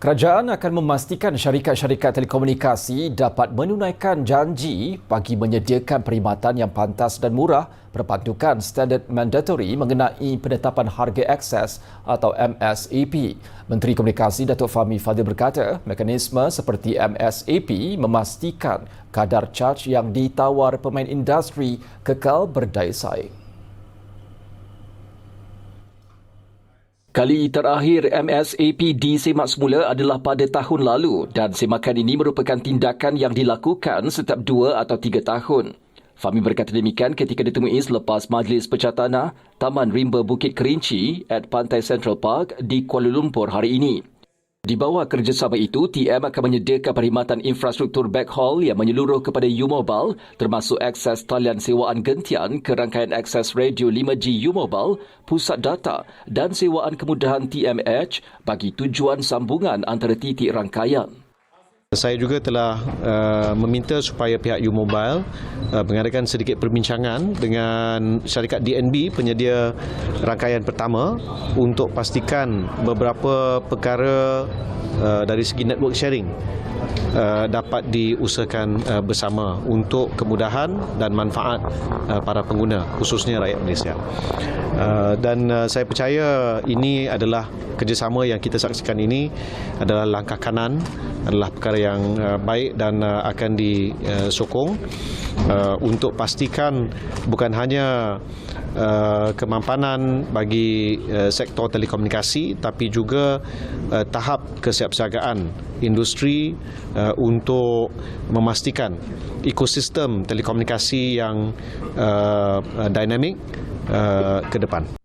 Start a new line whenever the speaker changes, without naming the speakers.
Kerajaan akan memastikan syarikat-syarikat telekomunikasi dapat menunaikan janji bagi menyediakan perkhidmatan yang pantas dan murah berpantukan standard mandatory mengenai penetapan harga akses atau MSAP. Menteri Komunikasi Datuk Fahmi Fadil berkata, mekanisme seperti MSAP memastikan kadar charge yang ditawar pemain industri kekal berdaya saing. Kali terakhir MSAP disemak semula adalah pada tahun lalu dan semakan ini merupakan tindakan yang dilakukan setiap dua atau tiga tahun. Fahmi berkata demikian ketika ditemui selepas Majlis Pecatanah Taman Rimba Bukit Kerinci at Pantai Central Park di Kuala Lumpur hari ini. Di bawah kerjasama itu, TM akan menyediakan perkhidmatan infrastruktur backhaul yang menyeluruh kepada U-Mobile termasuk akses talian sewaan gentian ke rangkaian akses radio 5G U-Mobile, pusat data dan sewaan kemudahan TMH bagi tujuan sambungan antara titik rangkaian.
Saya juga telah uh, meminta supaya pihak U-Mobile uh, mengadakan sedikit perbincangan dengan syarikat DNB penyedia rangkaian pertama untuk pastikan beberapa perkara uh, dari segi network sharing uh, dapat diusahakan uh, bersama untuk kemudahan dan manfaat uh, para pengguna khususnya rakyat Malaysia. Uh, dan uh, saya percaya ini adalah kerjasama yang kita saksikan ini adalah langkah kanan adalah perkara yang uh, baik dan uh, akan disokong uh, untuk pastikan bukan hanya uh, kemampanan bagi uh, sektor telekomunikasi tapi juga uh, tahap kesiapsiagaan industri uh, untuk memastikan ekosistem telekomunikasi yang uh, dinamik uh, ke depan.